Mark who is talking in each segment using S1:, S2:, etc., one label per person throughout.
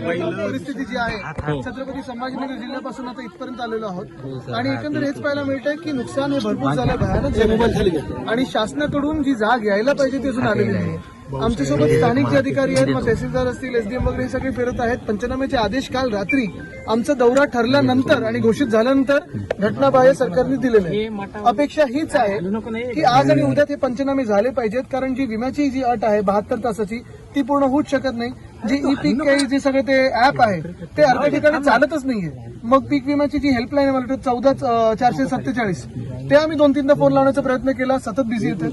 S1: परिस्थिती जी आहे छत्रपती संभाजीनगर जिल्ह्यापासून आता इथपर्यंत आलेलो आहोत. आणि एकंदर हेच पाहायला मिळतंय की नुकसान हे भरपूर झालं भयानक झालं. आणि शासनाकडून जी जाग यायला पाहिजे ती अजून आलेली नाही. आमच्यासोबत स्थानिक जे अधिकारी आहेत मग तहसीलदार असतील एसडीएम वगैरे हे सगळे फिरत आहेत. पंचनाम्याचे आदेश काल रात्री आमचा दौरा ठरल्यानंतर आणि घोषित झाल्यानंतर घटनाबाह्य सरकारने दिलेले आहे. अपेक्षा हीच आहे की आज आणि उद्या ते पंचनामे झाले पाहिजेत कारण जी विम्याची जी अट आहे बहात्तर तासाची ती पूर्ण होऊच शकत नाही. जी ई पीक काही जे सगळे ते ऍप आहे ते अर्ध्या ठिकाणी चालतच नाहीये. मग पीक विम्याची जी हेल्पलाईन आहे मला चौदा चारशे सत्तेचाळीस. ते आम्ही दोन तीनदा फोन लावण्याचा प्रयत्न केला सतत बिझी येते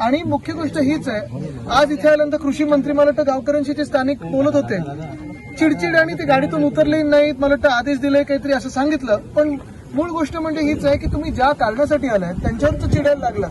S1: आणि मुख्य गोष्ट हीच आहे आज इथे आल्यानंतर कृषी मंत्री मला वाटतं गावकऱ्यांशी जे स्थानिक बोलत होते चिडचिड आणि ते गाडीतून उतरले नाहीत मला वाटतं आदेश दिले काहीतरी असं सांगितलं. पण मूळ गोष्ट म्हणजे हीच आहे की तुम्ही ज्या कारणासाठी आलाय त्यांच्यावर चिडायला लागला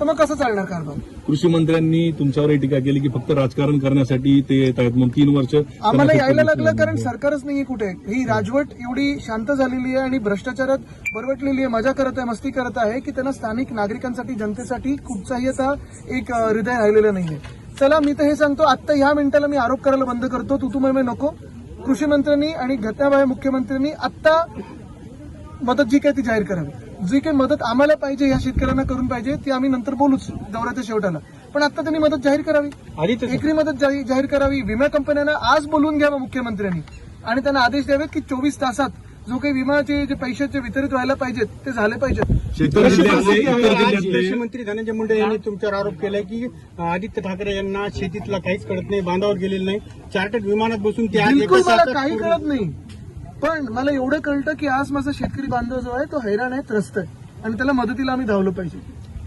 S1: तर मग कसं चालणार कारभार?
S2: कृषी मंत्र्यांनी तुमच्यावर टीका केली की फक्त राजकारण करण्यासाठी ते येत आहेत. म्हणून तीन वर्ष
S1: आम्हाला यायला लागलं कारण सरकारच नाहीये कुठे. ही राजवट एवढी शांत झालेली आहे आणि भ्रष्टाचारात बरवटलेली आहे. मजा करत आहे मस्ती करत आहे की त्यांना स्थानिक नागरिकांसाठी जनतेसाठी कुठचाही आता एक हृदय राहिलेलं नाहीये. चला मी तर हे सांगतो आता ह्या मिनिटाला मी आरोप करायला बंद करतो. तू तुम्ही नको. कृषी मंत्र्यांनी आणि घटनाबाह्य मुख्यमंत्र्यांनी आता मदत जी काय ती जाहीर करावी. जी काही मदत आम्हाला पाहिजे या शेतकऱ्यांना करून पाहिजे ती आम्ही नंतर बोलूच दौऱ्याच्या शेवटाला पण आता त्यांनी मदत जाहीर करावी. एकरी मदत जाही- जाहीर करावी. विमा कंपन्यांना आज बोलून घ्यावं मुख्यमंत्र्यांनी. आणि त्यांना आदेश द्यावेत की चोवीस तासात जो काही विमाचे जे पैशाचे वितरित व्हायला पाहिजेत ते झाले पाहिजेत.
S3: मंत्री धनंजय मुंडे यांनी तुमच्यावर आरोप केलाय की आदित्य ठाकरे यांना शेतीतला काहीच कळत नाही बांधावर गेलेलं नाही. चार्टर्ड विमानात बसून ते
S1: काही कळत नाही. पण मला एवढं कळतं की आज माझा शेतकरी बांधव जो आहे तो हैराण आहे त्रस्त आहे. आणि त्याला मदतीला आम्ही धावलो पाहिजे.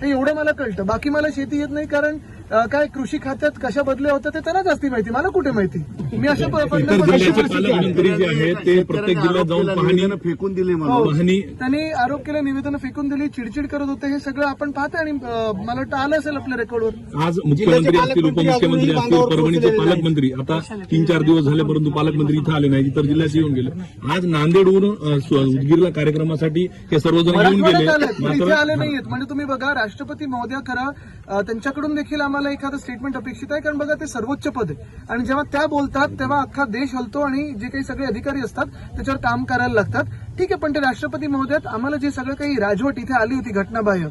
S1: हे एवढं मला कळतं. बाकी मला शेती येत नाही कारण काय कृषी खात्यात कशा बदल्या होत्या ते त्यांना जास्ती माहिती. मला कुठे माहिती? मी अशा प-
S2: इतर
S1: पद्धतीने
S2: जिल्ह्याचे
S1: कृषी-
S2: पालकमंत्री जे आहेत ते प्रत्येक जिल्ह्यात जाऊन पाहणी
S4: फेकून दिले
S1: हो.
S4: मला
S2: पाहणी
S1: त्यांनी आरोप केले निवेदन फेकून दिली चिडचिड करत होते हे सगळं आपण पाहतोय आणि मला वाटतं आलं असेल आपल्या रेकॉर्डवर.
S2: आज मुख्यमंत्री असतील उपमुख्यमंत्री असतील परभणीचे पालकमंत्री. आता तीन चार दिवस झाले परंतु पालकमंत्री इथं आले नाही इतर जिल्ह्यात येऊन गेले. आज नांदेडहून उदगीरला कार्यक्रमासाठी हे सर्वजण येऊन गेले.
S1: आले नाहीयेत. म्हणजे तुम्ही बघा राष्ट्रपती महोदया खरं त्यांच्याकडून देखील आम्हाला एखादं स्टेटमेंट अपेक्षित आहे? कारण बघा ते सर्वोच्च पद आहे. आणि जेव्हा त्या बोलतात तेव्हा अख्खा देश हलतो आणि जे काही सगळे अधिकारी असतात त्याच्यावर काम करायला लागतात. ठीक आहे पण ते राष्ट्रपती महोदयात आम्हाला जे सगळं काही राजवट इथे आली होती घटनाबाह्य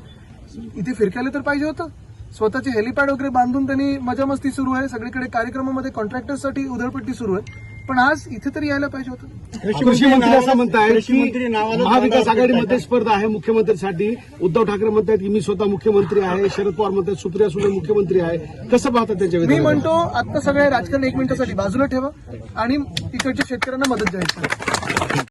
S1: इथे फिरकायला तर पाहिजे होतं. स्वतःचे हेलिपॅड वगैरे बांधून त्यांनी मजा मस्ती सुरू आहे. सगळीकडे कार्यक्रमामध्ये कॉन्ट्रॅक्टरसाठी उधळपट्टी सुरू आहे. पण आज इथे तरी यायला पाहिजे होतं.
S4: कृषी मंत्री असं
S3: मंत्री
S4: की महाविकास आघाडीमध्ये स्पर्धा आहे मुख्यमंत्र्यांसाठी. उद्धव ठाकरे म्हणतात की मी स्वतः मुख्यमंत्री आहे शरद पवार म्हणतात सुप्रिया सुळे मुख्यमंत्री आहे. कसं पाहतात त्यांच्या
S1: मी? म्हणतो आता सगळे राजकारण एक मिनिटासाठी बाजूला ठेवा आणि इकडच्या शेतकऱ्यांना मदत करा